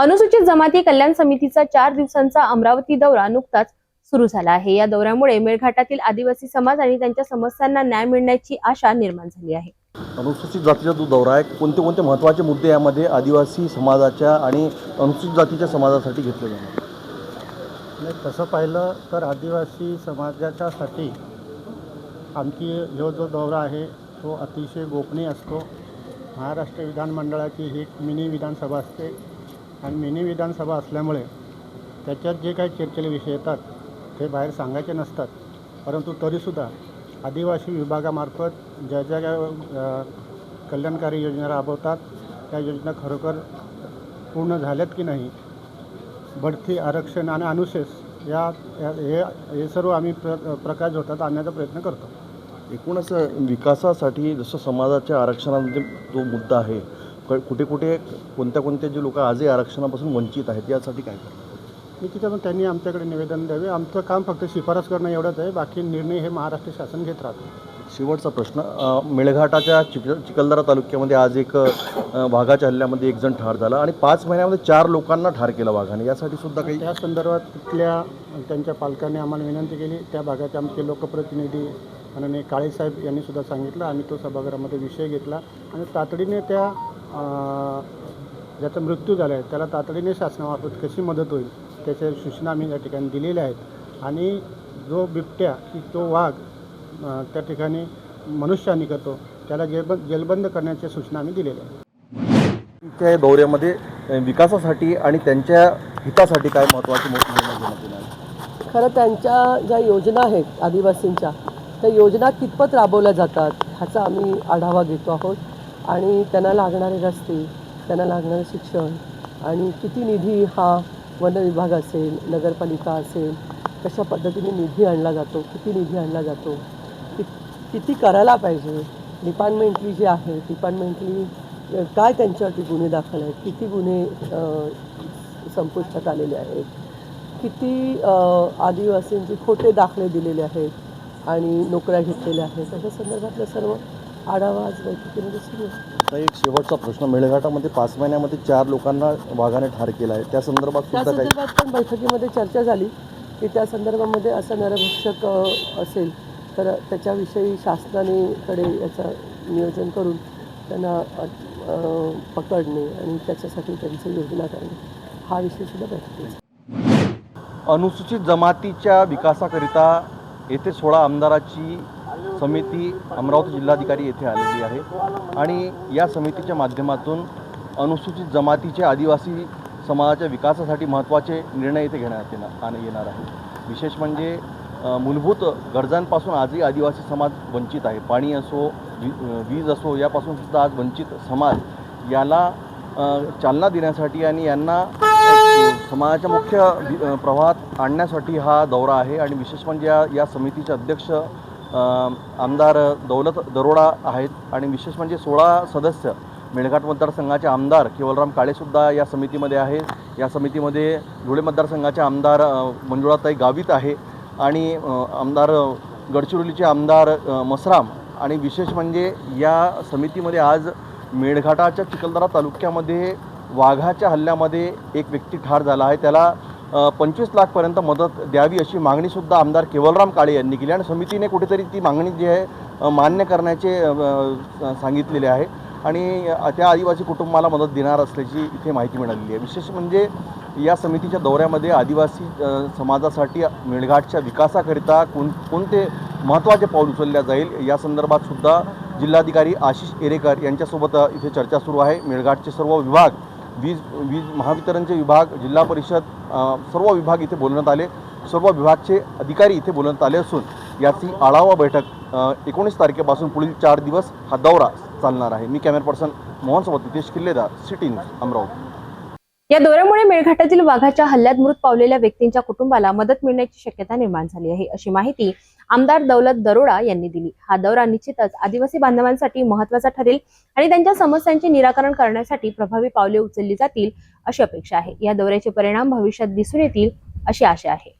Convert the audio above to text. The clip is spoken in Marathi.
अनुसूचित जमाती कल्याण समितीचा चार दिवसांचा अमरावती दौरा नुकताच सुरू झाला आहे. या दौऱ्यामुळे मेळघाटातील आदिवासी समाज आणि त्यांच्या समस्यांना न्याय मिळण्याची आशा निर्माण झाली आहे. अनुसूचित जातीचा जो दौरा आहे कोणते कोणते महत्त्वाचे मुद्दे यामध्ये आदिवासी समाजाच्या आणि अनुसूचित जातीच्या समाजासाठी घेतले जाणार? नाही तसं पाहिलं तर आदिवासी समाजाच्यासाठी आमची ह्यो जो दौरा आहे तो अतिशय गोपनीय असतो. महाराष्ट्र विधानमंडळाची ही मिनी विधानसभा असते. आणि मिनी विधानसभा असल्यामुळे त्याच्यात जे काही चर्चेले विषय येतात ते बाहेर सांगायचे नसतात. परंतु तरीसुद्धा आदिवासी विभागामार्फत ज्या ज्या काय, कल्याणकारी योजना राबवतात त्या योजना खरोखर पूर्ण झाल्यात की नाही बढती आरक्षण आणि अनुशेष या या- हे हे सर्व आम्ही प्र प्रकाश होतात आणण्याचा प्रयत्न करतो. एकूणच विकासासाठी जसं समाजाच्या आरक्षणामध्ये जो मुद्दा आहे क- कुठे कुठे कोणत्या कोणत्या जे लोक आजही आरक्षणापासून वंचित आहेत यासाठी काय करतात? निश्चितच त्यांनी आमच्याकडे निवेदन द्यावे. आमचं काम फक्त शिफारस करणं एवढंच आहे. बाकी निर्णय हे महाराष्ट्र शासन घेत राहतं. शेवटचा प्रश्न मेळघाटाच्या चिक चिखलदरा तालुक्यामध्ये आज एक वाघाच्या हल्ल्यामध्ये एक जण ठार झाला आणि पाच महिन्यामध्ये चार लोकांना ठार केलं वाघाने. यासाठी सुद्धा काही त्या संदर्भात तिथल्या त्यांच्या पालकांनी आम्हाला विनंती केली. त्या भागाचे आमचे लोकप्रतिनिधी आणि काळेसाहेब यांनी सुद्धा सांगितलं. आम्ही तो सभागृहामध्ये विषय घेतला. आणि तातडीने त्या ज्याचा मृत्यू झाला आहे त्याला तातडीने शासनामार्फत कशी मदत होईल त्याच्या सूचना आम्ही या ठिकाणी दिलेल्या आहेत. आणि जो बिबट्या की तो वाघ त्या ठिकाणी मनुष्यानी करतो त्याला जेलबंद जेलबंद करण्याच्या सूचना आम्ही दिलेल्या आहेत. त्या दौऱ्यामध्ये विकासासाठी आणि त्यांच्या हितासाठी काय महत्त्वाचे मोठे? खरं त्यांच्या ज्या योजना आहेत आदिवासींच्या त्या योजना कितपत राबवल्या जातात ह्याचा आम्ही आढावा घेतो आहोत. आणि त्यांना लागणारे रस्ते त्यांना लागणारे शिक्षण आणि किती निधी हा वन विभाग असेल नगरपालिका असेल कशा पद्धतीने निधी आणला जातो किती निधी आणला जातो कि किती करायला पाहिजे डिपार्टमेंटली जे आहे डिपार्टमेंटली काय त्यांच्यावरती गुन्हे दाखल आहेत किती गुन्हे संपुष्टात आलेले आहेत किती आदिवासींचे खोटे दाखले दिलेले आहेत आणि नोकऱ्या घेतलेल्या आहेत त्याच्या संदर्भातलं सर्व आढावा आज बैठकीमध्ये सुरू आहे आता एक शेवटचा प्रश्न मेळघाटामध्ये पाच महिन्यामध्ये चार लोकांना वाघाने ठार केला आहे. त्या संदर्भात त्या सुद्धा काही संदर्भात पण बैठकीमध्ये चर्चा झाली की त्या संदर्भामध्ये असं नरभक्षक अ, असेल तर त्याच्याविषयी शासनाने कडे याचं नियोजन करून त्यांना अ, अ, पकडणे आणि त्याच्यासाठी त्यांची योजना करणे. हा विषय सुद्धा बैठकीत अनुसूचित जमातीच्या विकासाकरिता येथे सोळा आमदाराची समिती अमरावती जिल्हाधिकारी येथे आलेली आहे. आणि या समितीच्या माध्यमातून अनुसूचित जमातीचे आदिवासी समाजाच्या विकासासाठी महत्त्वाचे निर्णय येथे घेण्यात येणार आणि येणार आहे विशेष म्हणजे मूलभूत गरजांपासून आजही आदिवासी समाज वंचित आहे. पाणी असो वीज असो यापासून सुद्धा आज वंचित समाज याला चालना देण्यासाठी आणि यांना समाजाच्या मुख्य प्रवाहात आणण्यासाठी हा दौरा आहे. आणि विशेष म्हणजे या या समितीचे अध्यक्ष आमदार दौलत दरोडा आहेत आणि विशेष म्हणजे सोळा सदस्य मेळघाट मतदारसंघाचे आमदार केवलराम काळेसुद्धा या समितीमध्ये आहे. या समितीमध्ये धुळे मतदारसंघाचे आमदार मंजुळाताई गावित आहे आणि आमदार गडचिरोलीचे आमदार मसराम आणि विशेष म्हणजे या समितीमध्ये आज मेळघाटाच्या चिखलदरा तालुक्यामध्ये वाघाच्या हल्ल्यामध्ये एक व्यक्ती ठार झाला आहे. त्याला पंचवीस लाखपर्यंत मदत द्यावी अशी मागणीसुद्धा आमदार केवलराम काळे यांनी केली आणि समितीने कुठेतरी ती मागणी जी आहे मान्य करण्याचे सांगितलेले आहे. आणि त्या आदिवासी कुटुंबाला मदत देणार असल्याची इथे माहिती मिळालेली आहे. विशेष म्हणजे या समितीच्या दौऱ्यामध्ये आदिवासी समाजासाठी मेळघाटच्या विकासाकरिता कोण कोणते महत्त्वाचे पाऊल उचलल्या जाईल या संदर्भात सुद्धा जिल्हाधिकारी आशिष एरेकर यांच्यासोबत इथे चर्चा सुरू आहे. मेळघाटचे सर्व विभाग वीज वीज महावितरणचे विभाग जिल्हा परिषद सर्व विभाग इथे बोलवण्यात आले. सर्व विभागचे अधिकारी इथे बोलवण्यात आले असून याची आढावा बैठक एकोणीस तारखेपासून पुढील चार दिवस हा दौरा चालणार आहे. मी कॅमेरा पर्सन मोहन सोबत नितेश किल्लेदार सिटी न्यूज अमरावती. या दौऱ्यामुळे मेळघाटातील वाघाच्या हल्ल्यात मृत पावलेल्या व्यक्तींच्या कुटुंबाला मदत मिळण्याची शक्यता निर्माण झाली आहे अशी माहिती आमदार दौलत दरोडा यांनी दिली. हा दौरा निश्चितच आदिवासी बांधवांसाठी महत्त्वाचा ठरेल आणि त्यांच्या समस्यांचे निराकरण करण्यासाठी प्रभावी पावले उचलली जातील अशी अपेक्षा आहे. या दौऱ्याचे परिणाम भविष्यात दिसून येतील अशी आशा आहे.